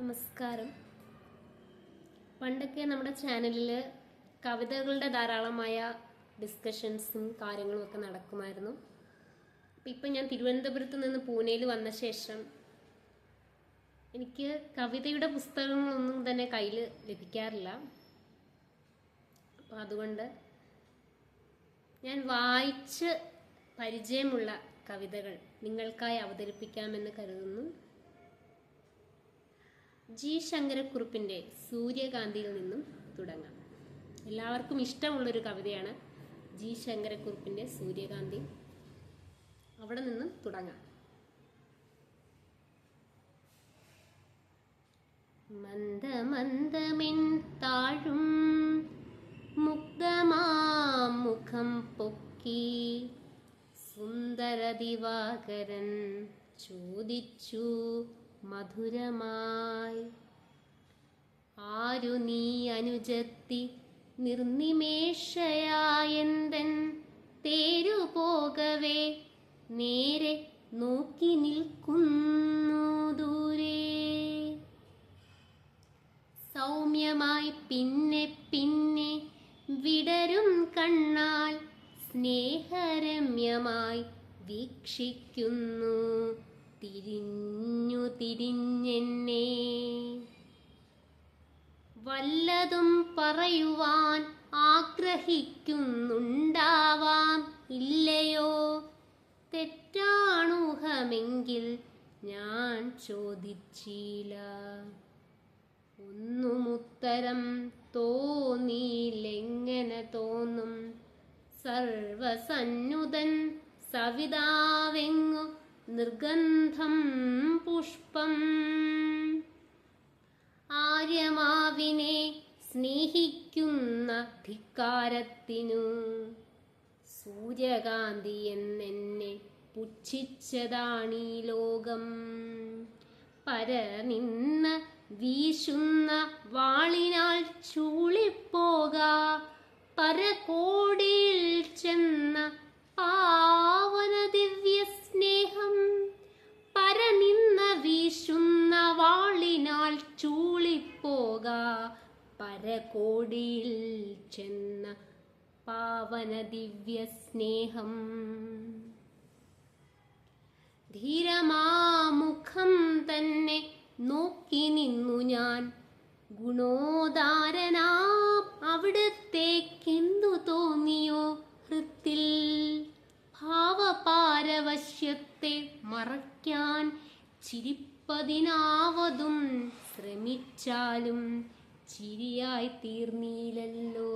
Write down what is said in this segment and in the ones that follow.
നമസ്കാരം. പണ്ടൊക്കെ നമ്മുടെ ചാനലിൽ കവിതകളുടെ ധാരാളമായ ഡിസ്കഷൻസും കാര്യങ്ങളും ഒക്കെ നടക്കുമായിരുന്നു. അപ്പം ഇപ്പം ഞാൻ തിരുവനന്തപുരത്ത് നിന്ന് പൂനെയിൽ വന്ന ശേഷം എനിക്ക് കവിതയുടെ പുസ്തകങ്ങളൊന്നും തന്നെ കയ്യിൽ ലഭിക്കാറില്ല. അപ്പം അതുകൊണ്ട് ഞാൻ വായിച്ച് പരിചയമുള്ള കവിതകൾ നിങ്ങൾക്കായി അവതരിപ്പിക്കാമെന്ന് കരുതുന്നു. ജി ശങ്കരക്കുറുപ്പിന്റെ സൂര്യകാന്തിയിൽ നിന്നും തുടങ്ങാം. എല്ലാവർക്കും ഇഷ്ടമുള്ളൊരു കവിതയാണ് ജി ശങ്കരക്കുറുപ്പിന്റെ സൂര്യകാന്തി. അവിടെ നിന്നും തുടങ്ങാം. മന്ദമന്ദമെൻ താഴും മുഗ്ധമാം പൊക്കി സുന്ദര ദിവാകരൻ ചോദിച്ചു മധുരമായി. ആരു നീ അനുജത്തി നിർനിമേഷയായെന്തൻ തേരുപോകവേ നേരെ നോക്കി നിൽക്കുന്നു ദൂരെ. സൗമ്യമായി പിന്നെ പിന്നെ വിടരും കണ്ണാൽ. സ്നേഹരമ്യമായി വീക്ഷിക്കുന്നു തിരിഞ്ഞു തിരിഞ്ഞെന്നെ. വല്ലതും പറയുവാൻ ആഗ്രഹിക്കുന്നുണ്ടാവാം ഇല്ലയോ? തെറ്റാണൂഹമെങ്കിൽ ഞാൻ ചോദിച്ചില്ല. ഒന്നുമുത്തരം തോന്നിയില്ലെങ്ങനെ തോന്നും? സർവസന്നുതൻ സവിതാവെങ്ങു നിർഗന്ധം പുഷ്പം. ആര്യമാവിനെ സ്നേഹിക്കുന്ന ധിക്കാരത്തിനു സൂര്യകാന്തി എന്നെന്നെ പുച്ഛിച്ചതാണീ ലോകം. പരനിന്ന് വീശുന്ന വാളിനാൽ ചൂളിപ്പോക പരകോടിയിൽ ചെന്ന പാവന ദിവ്യ സ്നേഹം പരനിന്ന വീശുന്ന വാളിനാൽ ചൂളിപ്പോക. പരകോടിയിൽ ചെന്ന പാവന ദിവ്യ സ്നേഹം ധീരമാമുഖം തന്നെ നോക്കി നിന്നു ഞാൻ. ഗുണോദാരനാ മറയ്ക്കാൻ ചിരിപ്പതിനാവതും ശ്രമിച്ചാലും ചിരിയായി തീർന്നീലല്ലോ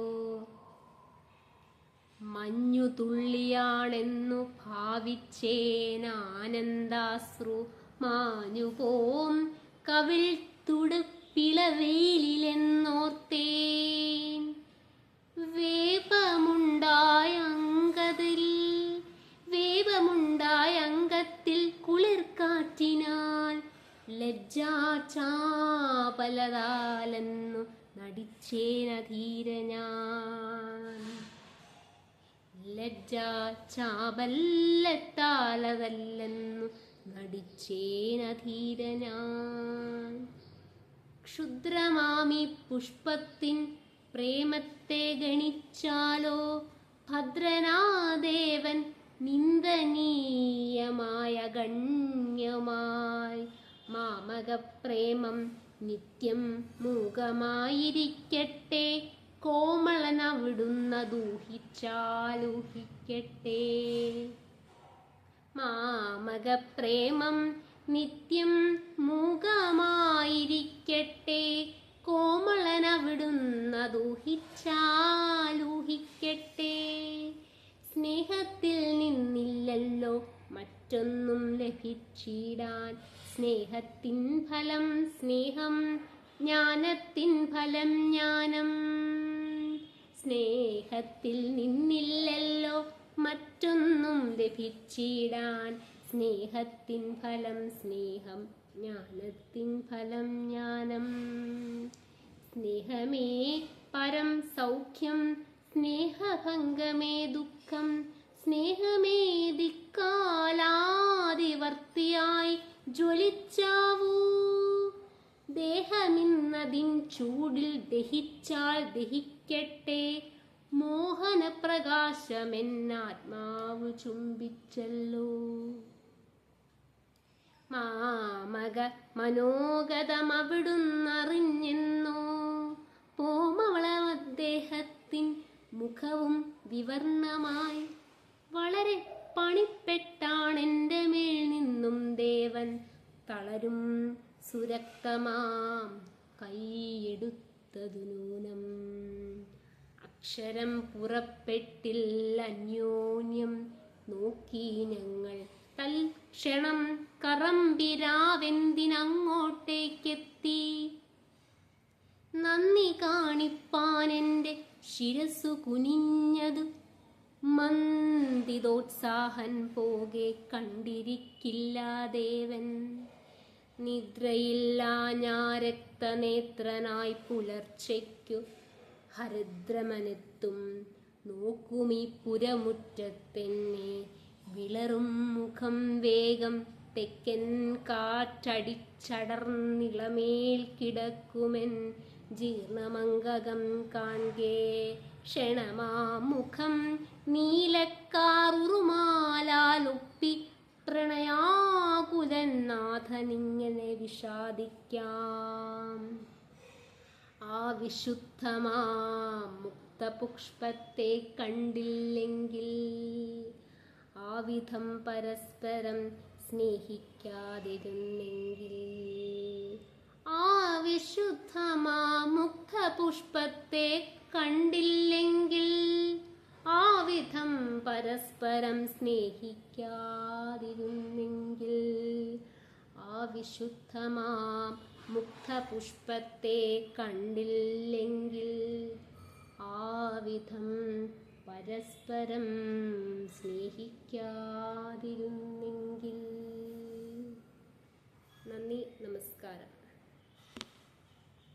മഞ്ഞു തുള്ളിയാണെന്നു ഭാവിച്ചേനാനന്ദാശ്രു മാഞ്ഞുപോം കവിൾ തുടുപ്പിളവേലിലെന്നോർത്തേൻ വേപമുണ്ടായ ലജ്ജാചാപലതാലെന്നു നടിച്ചേനധീര ഞാൻ. ലജ്ജാചാപല്ലത്താലതല്ലെന്നു നടിച്ചേനധീര ഞാൻ. ക്ഷുദ്രമാമി പുഷ്പത്തിൻ പ്രേമത്തെ ഗണിച്ചാലോ ഭദ്രനാദേവൻ നിന്ദനീയമായ ഗണ്യമായി മാമകപ്രേമം നിത്യം മൂകമായിരിക്കട്ടെ. കോമളനവിടുന്ന ദൂഹിച്ചാലൂഹിക്കട്ടെ മാമകപ്രേമം നിത്യം മൂകമായിരിക്കട്ടെ. കോമളനവിടുന്ന ദൂഹിച്ചാലൂഹിക്കട്ടെ സ്നേഹത്തിൽ നിന്നില്ലല്ലോ മറ്റൊന്നും ലഭിച്ചിടാൻ. സ്നേഹത്തിൻ ഫലം സ്നേഹം ജ്ഞാനത്തിൻ ഫലം ജ്ഞാനം. സ്നേഹത്തിൽ നിന്നില്ലല്ലോ മറ്റൊന്നും ലഭിച്ചിടാൻ. സ്നേഹത്തിൻ ഫലം സ്നേഹം ജ്ഞാനത്തിൻ ഫലം ജ്ഞാനം. സ്നേഹമേ പരം സൗഖ്യം സ്നേഹഭംഗമേ ദുഃഖം. സ്നേഹമേ ദിക്കാലാദിവർത്തിയായി ജ്വലിച്ചാവൂ. ദേഹമിന്നതിൻ ചൂടിൽ ദഹിച്ചാൽ ദഹിക്കട്ടെ. മോഹനപ്രകാശമെന്നാത്മാവ് ചുംബിച്ചല്ലോ. മാമക മനോഗതമവിടുന്നറിഞ്ഞെന്നോ. പോമവളം അദ്ദേഹത്തിൻ മുഖവും വിവർണമായി. വളരെ പണിപ്പെട്ടാണെന്റെ മേൽ നിന്നും ദേവൻ. തളരും സുരക്തമാം കൈയെടുത്തതു നൂനം അക്ഷരം പുറപ്പെട്ടില്ല അന്യോന്യം. നോക്കി ഞങ്ങൾ തൽക്ഷണം കറമ്പിരാവെന്തിനങ്ങോട്ടേക്കെത്തി. നന്ദി കാണിപ്പാൻ എന്റെ ശിരസു കുനിഞ്ഞതു. മന്ദിതോത്സാഹൻ പോകെ കണ്ടിരിക്കില്ല ദേവൻ നിദ്രയില്ല ഞാ രക്തനേത്രനായി പുലർച്ചയ്ക്കു ഹരിദ്രമനെത്തും. നോക്കുമീ പുരമുറ്റത്തെന്നെ വിളറും മുഖം വേഗം തെക്കൻ കാറ്റടിച്ചടർന്നിളമേൽ കിടക്കുമെൻ ജീർണമംഗകം കാൺകേ. ക്ഷണമാമുഖം നീലക്കാറുമാലാലൊപ്പി പ്രണയാകുലനാഥനിങ്ങനെ വിഷാദിക്കാം. ആ വിശുദ്ധമാം മുക്തപുഷ്പത്തെ കണ്ടില്ലെങ്കിൽ ആ വിധം പരസ്പരം സ്നേഹിക്കാതിരുന്നെങ്കിൽ ആ വിശുദ്ധമാം കണ്ടില്ലെങ്കിൽ ആവിധം വിധം പരസ്പരം സ്നേഹിക്കാതിരുന്നെങ്കിൽ ആ വിശുദ്ധമാം കണ്ടില്ലെങ്കിൽ ആവിധം വിധം പരസ്പരം